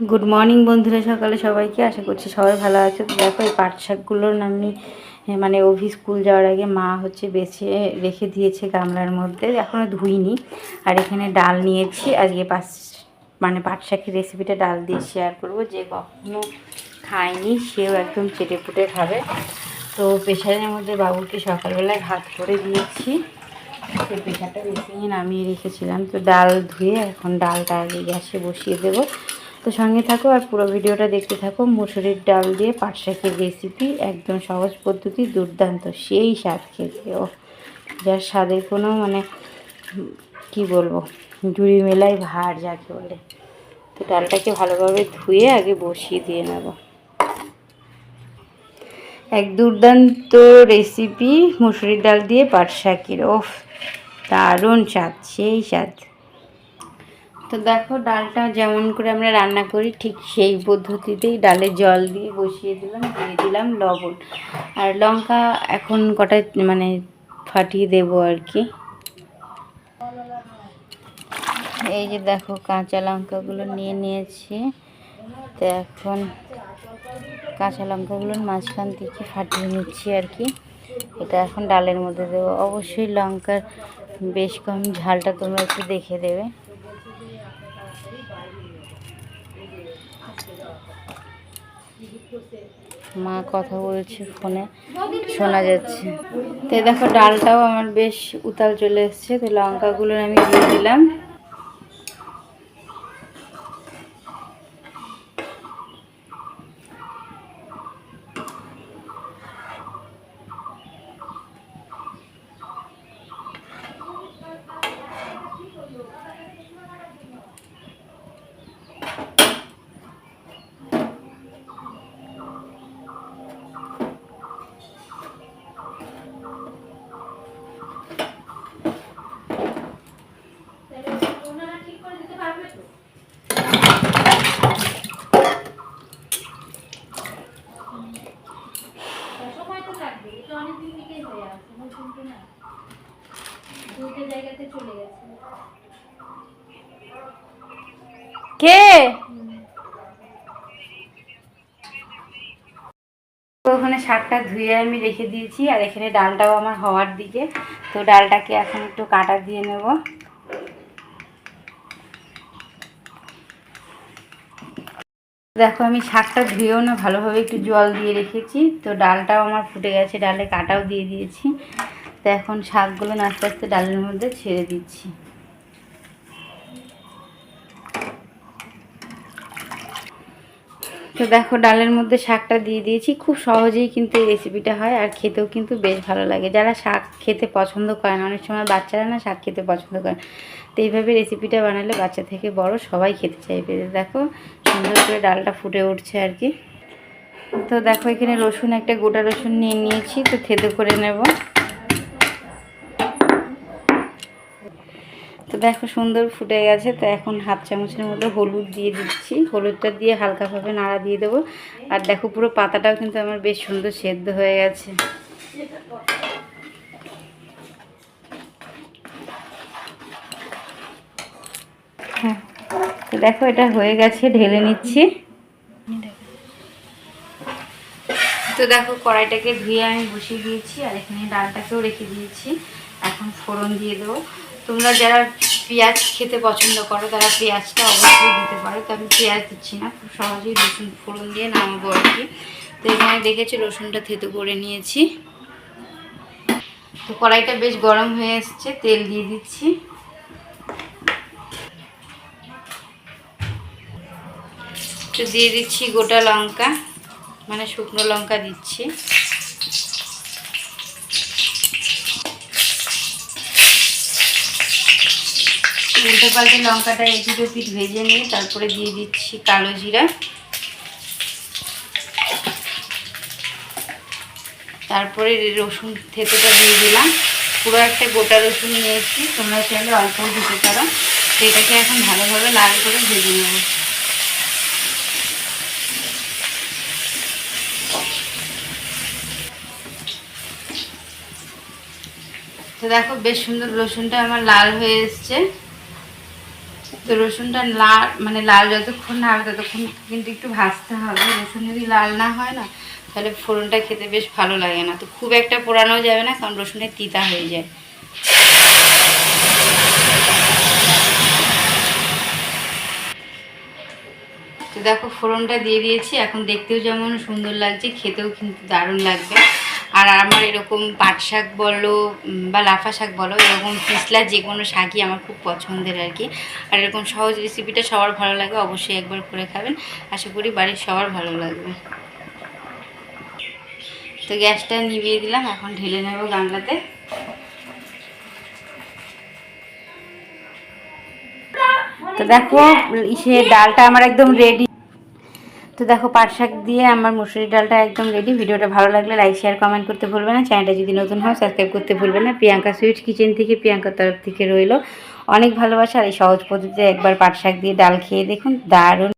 Good morning বন্ধুরা, সকালে সবাইকে। আশা করছি সবাই ভালো আছে। তো দেখো, এই পাট শাকগুলোর আমি মানে অভি স্কুল যাওয়ার আগে মা হচ্ছে বেছে, রেখে দিয়েছে গামলার মধ্যে। এখনও ধুইনি। আর এখানে ডাল নিয়েছি। আজকে পাঁচ মানে পাট শাকের রেসিপিটা ডাল দিয়ে শেয়ার করব। যে কখনো খায়নি, সেও একদম চেটে পুটে খাবে। তো প্রেশারের মধ্যে বাবুকে সকালবেলায় ভাত করে দিয়েছি। সেই প্রেশারটা বেশি নামিয়ে রেখেছিলাম। তো ডাল ধুয়ে এখন ডালটা আগে গ্যাসে বসিয়ে দেবো। তো সঙ্গে থাকো আর পুরো ভিডিওটা দেখতে থাকো। মুসুরির ডাল দিয়ে পাট শাকের রেসিপি একদম সহজ পদ্ধতি, দুর্দান্ত, সেই স্বাদ খেতে। ও যার স্বাদের কোনো মানে কি বলব, জুড়ি মেলায় ভার যাকে বলে। তো ডালটাকে ভালোভাবে ধুয়ে আগে বসিয়ে দিয়ে নেব। এক দুর্দান্ত রেসিপি মুসুরির ডাল দিয়ে পাট শাকের। ওফ দারুণ স্বাদ, সেই স্বাদ। তো দেখো ডালটা যেমন করে আমরা রান্না করি, ঠিক সেই পদ্ধতিতেই ডালে জল দিয়ে বসিয়ে দিলাম, দিয়ে দিলাম লবণ। আর লঙ্কা এখন কটা মানে ফাটিয়ে দেবো আর কি। এই যে দেখো কাঁচা লঙ্কাগুলো নিয়ে নিয়েছি। তো এখন কাঁচা লঙ্কাগুলোর মাঝখান থেকে ফাটিয়ে নিচ্ছি আর কি। এটা এখন ডালের মধ্যে দেবো। অবশ্যই লঙ্কার বেশ কম ঝালটা তোমরা একটু দেখে দেবে। মা কথা বলছে ফোনে, শোনা যাচ্ছে। তো দেখো ডালটাও আমার বেশ উতাল চলে এসছে, তো লঙ্কাগুলো আমি দিয়ে দিলাম সময় তো থাকবে এটা অনেকদিন থেকেই হয়ে আছে নতুন তো না দুইটা জায়গাতে চলে গেছে কে? ওখানে শাকটা ধুয়ে আমি রেখে দিয়েছি, আর এখানে ডালটাও আমার হওয়ার দিকে। তো ডালটাকে এখন একটু কাটা দিয়ে নেব। দেখো, আমি শাকটা ধুয়েও না ভালোভাবে একটু জল দিয়ে রেখেছি, তো ডালটাও আমার ফুটে গেছে, ডালে কাটাও দিয়ে দিয়েছি। তো এখন শাকগুলো আস্তে আস্তে ডালের মধ্যে ছেড়ে দিচ্ছি। তো দেখো, ডালের মধ্যে শাকটা দিয়ে দিয়েছি। খুব সহজেই কিন্তু এই রেসিপিটা হয় আর খেতেও কিন্তু বেশ ভালো লাগে। যারা শাক খেতে পছন্দ করে না অনেক সময় বাচ্চারা না শাক খেতে পছন্দ করে। তো এইভাবে রেসিপিটা বানালে বাচ্চা থেকে বড় সবাই খেতে চাইবে। দেখো, সুন্দর করে ডালটা ফুটে উঠছে আর কি। তো দেখো, এখানে রসুন, একটা গোটা রসুন নিয়ে নিয়েছি। তো থেদো করে নেব। তো দেখো সুন্দর ফুটে গেছে, তো এখন হাফ চামচের মতো হলুদ দিয়ে দিচ্ছি। হলুদটা দিয়ে হালকাভাবে নাড়া দিয়ে দেবো। আর দেখো পুরো পাতাটাও কিন্তু আমার বেশ সুন্দর সেদ্ধ হয়ে গেছে। হ্যাঁ তো দেখো এটা হয়ে গেছে, ঢেলে নিচ্ছি। তো দেখো কড়াইটাকে ধুয়ে আমি বসিয়ে দিয়েছি, আর এখানে ডালটাকেও রেখে দিয়েছি। এখন ফোড়ন দিয়ে দেবো। তোমরা যারা পেঁয়াজ খেতে পছন্দ করো, তারা পেঁয়াজটা অবশ্যই দিতে পারো। তো আমি পেঁয়াজ দিচ্ছি না, খুব সহজেই রসুন ফোড়ন দিয়ে নামাবো আর কি। তো এখানে দেখেছি, রসুনটা থেতো করে নিয়েছি। তো কড়াইটা বেশ গরম হয়ে এসছে, তেল দিয়ে দিচ্ছি। তো দিয়ে দিচ্ছি গোটা লঙ্কা মানে শুকনো লঙ্কা দিচ্ছি। উল্টে পাল্টে লঙ্কাটা এপিট ওপিট ভেজে নিয়ে তারপরে দিয়ে দিচ্ছি কালো জিরা। তারপরে রসুন থেতোটা দিয়ে দিলাম। পুরো একটা গোটা রসুন নিয়েছি, তোমরা চাইলে অল্পও দিতে পারো। তো এটাকে এখন ভালোভাবে লাল করে ভেজে নেব। তো দেখো, বেশ সুন্দর রসুনটা আমার লাল হয়ে এসছে। তো রসুনটা লাল মানে লাল যতক্ষণ না হবে ততক্ষণ কিন্তু একটু ভাজতে হবে। রসুন যদি লাল না হয় না, তাহলে ফোড়নটা খেতে বেশ ভালো লাগে না। তো খুব একটা পোড়ানো যাবে না, কারণ রসুনের তিতা হয়ে যায়। তো দেখো, ফোড়নটা দিয়ে দিয়েছি। এখন দেখতেও যেমন সুন্দর লাগছে, খেতেও কিন্তু দারুণ লাগবে। আর আমার এরকম পাট শাক বলো বা লাফা শাক বলো, এরকম পিছলা যে কোনো শাকই আমার খুব পছন্দের আর কি। আর এরকম সহজ রেসিপিটা সবার ভালো লাগে, অবশ্যই একবার করে খাবেন। আশা করি বাড়ির সবার ভালো লাগবে। তো গ্যাসটা নিভিয়ে দিলাম, এখন ঢেলে নেব গামলাতে। তো দেখো, ইসে ডালটা আমার একদম রেডি তো দেখো, পাট শাক দিয়ে আমার মুসুরির ডালটা একদম রেডি ভিডিওটা ভালো লাগলে লাইক শেয়ার কমেন্ট করতে ভুলবে না। চ্যানেলটা যদি নতুন হয় সাবস্ক্রাইব করতে ভুলবে না। প্রিয়াঙ্কা সুইট কিচেন থেকে প্রিয়াঙ্কার তরফ থেকে রইল। অনেক ভালোবাসা আর এই সহজ পদ্ধতিতে একবার পাট শাক দিয়ে ডাল খেয়ে দেখুন। দারুণ